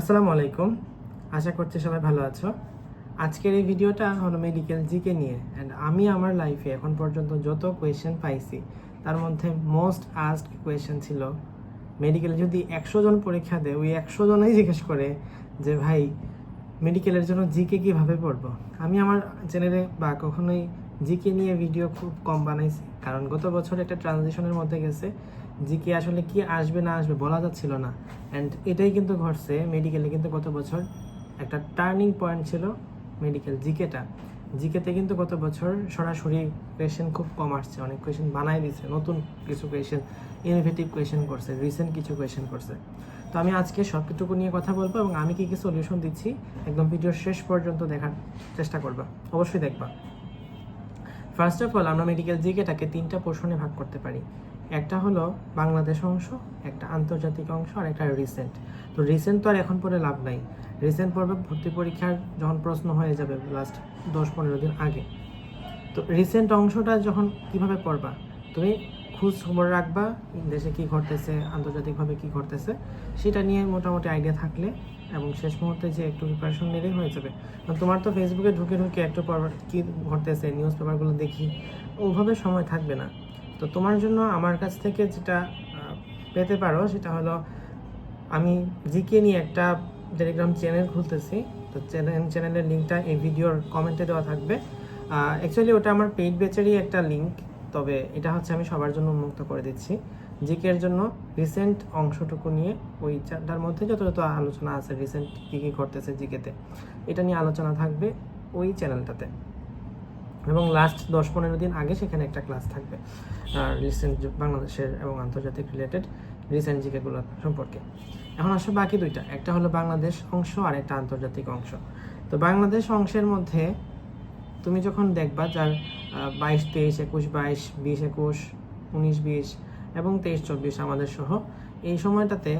আসসালামু আলাইকুম। আশা করছি সবাই ভালো আছো। আজকের এই ভিডিওটা হলো মেডিকেল জিকে নিয়ে অ্যান্ড আমি আমার লাইফে এখন পর্যন্ত যত কোয়েশ্চেন পাইছি, তার মধ্যে মোস্ট আস্ট কোয়েশ্চেন ছিল মেডিকেলে যদি একশো জন পরীক্ষা দেয়, ওই একশো জনেই জিজ্ঞেস করে যে, ভাই মেডিকেলের জন্য জিকে কীভাবে পড়ব? আমি আমার চ্যানেলে বা কখনোই জিকে নিয়ে ভিডিও খুব কম বানাইছি। কারণ গত বছর একটা ট্রানজিশনের মধ্যে গেছে। জিকে আসলে কি আসবে, না আসবে বলা যাচ্ছিল না। অ্যান্ড এটাই কিন্তু ঘটছে মেডিকেলে কিন্তু গত বছর একটা টার্নিং পয়েন্ট ছিল মেডিকেল জিকেটা। জিকেতে কিন্তু গত বছর সরাসরি কোয়েশ্চেন খুব কম আসছে। অনেক কোয়েশ্চেন বানাই দিছে। নতুন কিছু কোয়েশন ইনোভেটিভ কোয়েশন করছে রিসেন্ট কিছু কোয়েশ্চেন করছে। তো আমি আজকে সবটুকু নিয়ে কথা বলব এবং আমি কি কি সলিউশন দিচ্ছি, একদম ভিডিওর শেষ পর্যন্ত দেখার চেষ্টা করবা। অবশ্যই দেখবা। ফার্স্ট অফ অল আমরা মেডিকেল জিকেটাকে তিনটা পোর্শনে ভাগ করতে পারি। একটা হলো বাংলাদেশ অংশ, একটা আন্তর্জাতিক অংশ, আর একটা রিসেন্ট তো রিসেন্ট তো আর এখন পরে লাভ নাই। রিসেন্ট পর্বে ভর্তি পরীক্ষার যখন প্রশ্ন হয়ে যাবে লাস্ট দশ পনেরো দিন আগে। তো রিসেন্ট অংশটা যখন কীভাবে পড়বা? তুমি খোঁজ খবর রাখবা দেশে কি ঘটতেছে, আন্তর্জাতিকভাবে কি ঘটতেছে, সেটা নিয়ে মোটামুটি আইডিয়া থাকলে এবং শেষ মুহূর্তে যে একটু প্রিপারেশন নিলেই হয়ে যাবে। তোমার তো ফেসবুকে ঢুকে ঢুকে একটু পর কী ঘটতেছে নিউজ পেপারগুলো দেখি, ওভাবে সময় থাকবে না। তো তোমার জন্য আমার কাছ থেকে যেটা পেতে পারো সেটা হলো, আমি জিকে নিয়ে একটা টেলিগ্রাম চ্যানেল খুলতেছি। তো চ্যানেল চ্যানেলের লিঙ্কটা এই ভিডিওর কমেন্টে দেওয়া থাকবে। অ্যাকচুয়ালি ওটা আমার পেইড বেচেরই একটা লিঙ্ক তবে এটা হচ্ছে আমি সবার জন্য উন্মুক্ত করে দিচ্ছি। জিকের জন্য রিসেন্ট অংশটুকু নিয়ে ওই চারটার মধ্যে যত যত আলোচনা আছে রিসেন্ট কী কী ঘটতেছে জিকেতে। এটা নিয়ে আলোচনা থাকবে ওই চ্যানেলটাতে এবং লাস্ট দশ পনেরো দিন আগে সেখানে একটা ক্লাস থাকবে আর রিসেন্ট বাংলাদেশের এবং আন্তর্জাতিক রিলেটেড রিসেন্ট জিকেগুলো সম্পর্কে। এখন আসলে বাকি দুইটা, একটা হলো বাংলাদেশ অংশ আর একটা আন্তর্জাতিক অংশ। তো বাংলাদেশ অংশের মধ্যে তুমি যখন দেখবা যার বাইশ, তেইশ, একুশ, বাইশ, বিশ, একুশ, উনিশ, বিশ এবং তেইশ, চব্বিশ আমাদের সহ, এই সময়টাতে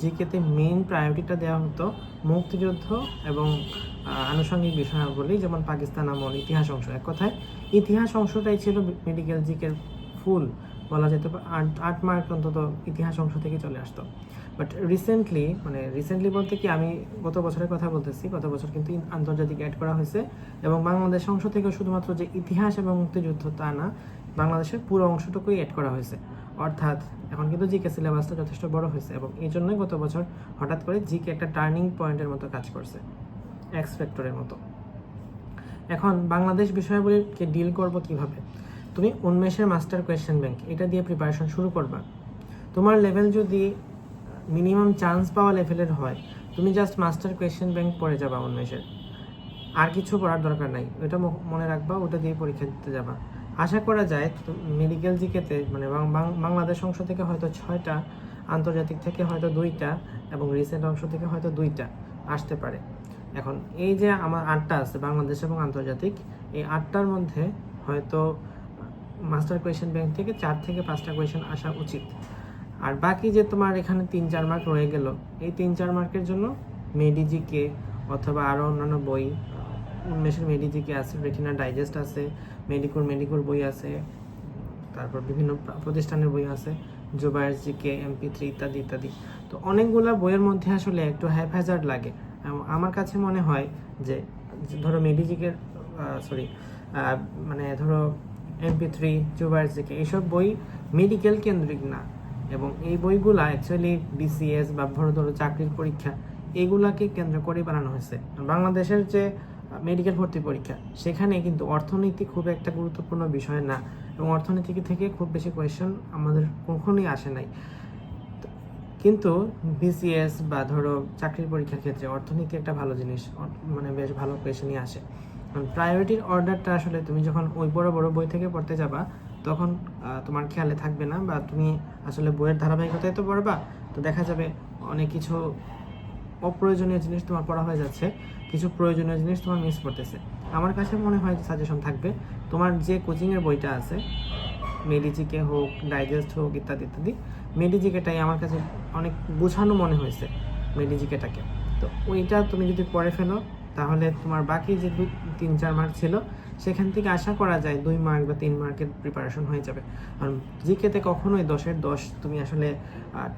জিকেতে মেইন প্রায়োরিটিটা দেওয়া হতো মুক্তিযুদ্ধ এবং আনুষঙ্গিক বিষয়াবলী, যেমন পাকিস্তান আমল, ইতিহাস অংশ। এক কথায়, ইতিহাস অংশটাই ছিল মেডিকেল জিকের ফুল বলা যেতে পারে আট আট মার্ক অন্তত ইতিহাস অংশ থেকে চলে আসতো। বাট রিসেন্টলি মানে রিসেন্টলি বলতে কি আমি গত বছরের কথা বলতেছি, গত বছর কিন্তু আন্তর্জাতিক অ্যাড করা হয়েছে এবং বাংলাদেশ অংশ থেকে শুধুমাত্র যে ইতিহাস এবং মুক্তিযুদ্ধ তা না, বাংলাদেশের পুরো অংশটুকুই অ্যাড করা হয়েছে। অর্থাৎ এখন কিন্তু জিকে সিলেবাসটা যথেষ্ট বড় হয়েছে এবং এই জন্যই গত বছর হঠাৎ করে জিকে একটা টার্নিং পয়েন্টের মতো কাজ করছে এক্স ফ্যাক্টরের মতো। এখন বাংলাদেশ বিষয়াবলীকে ডিল করব কীভাবে? তুমি উন্মেষের মাস্টার কোয়েশ্চেন ব্যাংক এটা দিয়ে প্রিপারেশন শুরু করবা। তোমার লেভেল যদি মিনিমাম চান্স পাওয়া লেভেলের হয়। তুমি জাস্ট মাস্টার কোয়েশ্চেন ব্যাংক পড়ে যাবা উন্মেষের আর কিছু করার দরকার নাই। ওটা মনে রাখবা, ওটা দিয়ে পরীক্ষা দিতে যাবা। আশা করা যায় মেডিকেল জিকেতে মানে বাংলাদেশ অংশ থেকে হয়তো ছয়টা, আন্তর্জাতিক থেকে হয়তো দুইটা, এবং রিসেন্ট অংশ থেকে হয়তো দুইটা আসতে পারে। এখন এই যে আমার আটটা আছে, বাংলাদেশ এবং আন্তর্জাতিক, এই আটটার মধ্যে হয়তো মাস্টার কোয়েশ্চেন ব্যাংক থেকে চার থেকে পাঁচটা কোয়েশ্চেন আসা উচিত। আর বাকি যে তোমার এখানে তিন, চার মার্ক রয়ে গেল, এই তিন, চার মার্কের জন্য মেডিজিকে অথবা আরও অন্যান্য বই উন্মেষের মেডিজিকে আছে রেটিনা ডাইজেস্ট আছে মেডিকোর মেডিকোর বই আছে, তারপর বিভিন্ন প্রতিষ্ঠানের বই আছে জোবায়ার্স জিকে এমপি থ্রি ইত্যাদি ইত্যাদি। তো অনেকগুলা বইয়ের মধ্যে আসলে একটু হ্যাজার্ড লাগে। আমার কাছে মনে হয় যে, ধরো মেডিজিকের সরি মানে ধরো এমপি থ্রি জোবায়ার্স জিকে এইসব বই মেডিকেল কেন্দ্রিক না। এবং এই বইগুলা অ্যাকচুয়ালি বিসিএস বা ধরো ধরো চাকরির পরীক্ষা, এগুলাকে কেন্দ্র করে বানানো হয়েছে। বাংলাদেশের যে মেডিকেল ভর্তি পরীক্ষা সেখানে কিন্তু অর্থনীতি খুব একটা গুরুত্বপূর্ণ বিষয় না এবং অর্থনীতি থেকে খুব বেশি কোয়েশ্চেন আমাদের কখনোই আসে নাই। কিন্তু বিসিএস বা ধরো চাকরির পরীক্ষার ক্ষেত্রে অর্থনীতি একটা ভালো জিনিস মানে বেশ ভালো কোয়েশনই আসে। প্রায়োরিটির অর্ডারটা আসলে তুমি যখন ওই বড় বড় বই থেকে পড়তে যাবা তখন তোমার খেয়ালে থাকবে না বা তুমি আসলে বইয়ের ধারাবাহিকতায় তো পড়বা, তো দেখা যাবে অনেক কিছু অপ্রয়োজনীয় জিনিস তোমার পড়া হয়ে যাচ্ছে, কিছু প্রয়োজনীয় জিনিস তোমার মিস করতেছে আমার কাছে মনে হয় সাজেশন থাকবে, তোমার যে কোচিংয়ের বইটা আছে মেডিজিকে হোক ডাইজেস্ট হোক, ইত্যাদি ইত্যাদি মেডিজিকেটাই আমার কাছে অনেক বোঝানো মনে হয়েছে মেডিজিকেটাকে তো ওইটা তুমি যদি পড়ে ফেলো তাহলে তোমার বাকি যে দুই তিন চার মার্ক ছিল, সেখান থেকে আশা করা যায় দুই মার্ক বা তিন মার্কের প্রিপারেশন হয়ে যাবে। কারণ জিকেতে কখনোই দশের দশ তুমি আসলে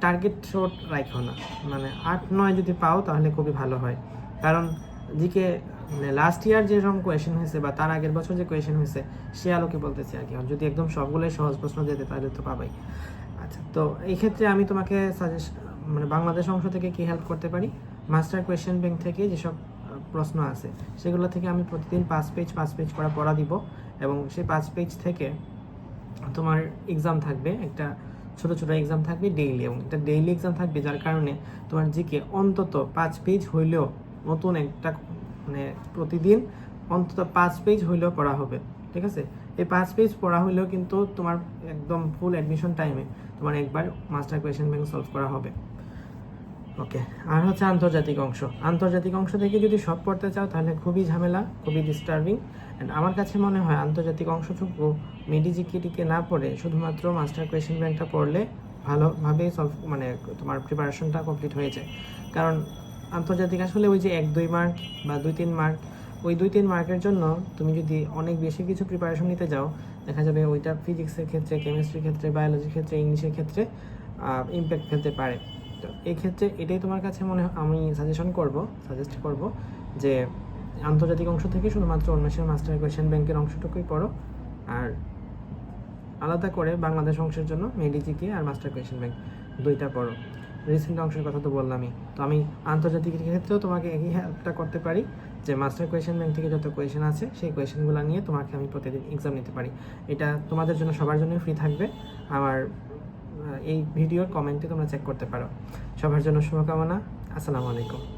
টার্গেট শট রাখো না। মানে আট, নয় যদি পাও তাহলে খুবই ভালো হয়। কারণ জিকে মানে লাস্ট ইয়ার যেরকম কোয়েশন হয়েছে বা তার আগের বছর যে কোয়েশন হয়েছে, সে আলোকে বলতেছি আর কি। যদি একদম সবগুলোই সহজ প্রশ্ন যেতে, তাহলে তো পাবাই। আচ্ছা তো এই ক্ষেত্রে আমি তোমাকে সাজেস্ট মানে বাংলাদেশ অংশ থেকে কি হেল্প করতে পারি? মাস্টার কোয়েশ্চেন ব্যাংক থেকে যেসব প্রশ্ন আছে। সেগুলো থেকে আমি প্রতিদিন পাঁচ পেজ পাঁচ পেজ করে পড়া দিব এবং সেই পাঁচ পেজ থেকে তোমার এক্সাম থাকবে। একটা ছোটো ছোটো এক্সাম থাকবে ডেইলি এবং এটা ডেইলি এক্সাম থাকবে যার কারণে তোমার জিকে অন্তত পাঁচ পেজ হইলেও নতুন একটা মানে প্রতিদিন অন্তত পাঁচ পেজ হইলেও পড়া হবে। ঠিক আছে? এই পাঁচ পেজ পড়া হইলেও কিন্তু তোমার একদম ফুল অ্যাডমিশন টাইমে তোমার একবার মাস্টার কোয়েশ্চেন ব্যাংক সলভ করা হবে। ওকে, আর হচ্ছে আন্তর্জাতিক অংশ। আন্তর্জাতিক অংশ থেকে যদি সব পড়তে চাও, তাহলে খুবই ঝামেলা, খুবই ডিস্টার্বিং অ্যান্ড আমার কাছে মনে হয় আন্তর্জাতিক অংশটুকু মেডিজিকিটিকে না পড়ে শুধুমাত্র মাস্টার কোয়েশ্চেন ব্যাংকটা পড়লে ভালোভাবে সলভ মানে তোমার প্রিপারেশনটা কমপ্লিট হয়ে যায়। কারণ আন্তর্জাতিক আসলে ওই যে এক, দুই মার্ক বা দুই, তিন মার্ক ওই দুই, তিন মার্কের জন্য তুমি যদি অনেক বেশি কিছু প্রিপারেশন নিতে যাও, দেখা যাবে ওইটা ফিজিক্সের ক্ষেত্রে কেমিস্ট্রির ক্ষেত্রে বায়োলজির ক্ষেত্রে ইংলিশের ক্ষেত্রে ইম্প্যাক্ট ফেলতে পারে। তো এই ক্ষেত্রে এটাই তোমার কাছে মনে আমি সাজেশন করব সাজেস্ট করব যে আন্তর্জাতিক অংশ থেকে শুধুমাত্র উন্মেষের মাস্টার কোয়েশ্চেন ব্যাংকের অংশটুকুই পড়ো আর আলাদা করে বাংলাদেশ অংশের জন্য মেডিজিকে আর মাস্টার কোয়েশ্চেন ব্যাংক দুইটা পড়ো। রিসেন্ট অংশের কথা তো বললামই। তো আমি আন্তর্জাতিক ক্ষেত্রেও তোমাকে একই হেল্পটা করতে পারি যে মাস্টার কোয়েশ্চেন ব্যাংক থেকে যত কোয়েশ্চেন আছে, সেই কোয়েশ্চেনগুলো নিয়ে তোমাকে আমি প্রতিদিন এক্সাম নিতে পারি। এটা তোমাদের জন্য সবার জন্য ফ্রি থাকবে। আমার এই ভিডিওর কমেন্টে তোমরা চেক করতে পারো। সবার জন্য শুভকামনা। আসসালামু আলাইকুম।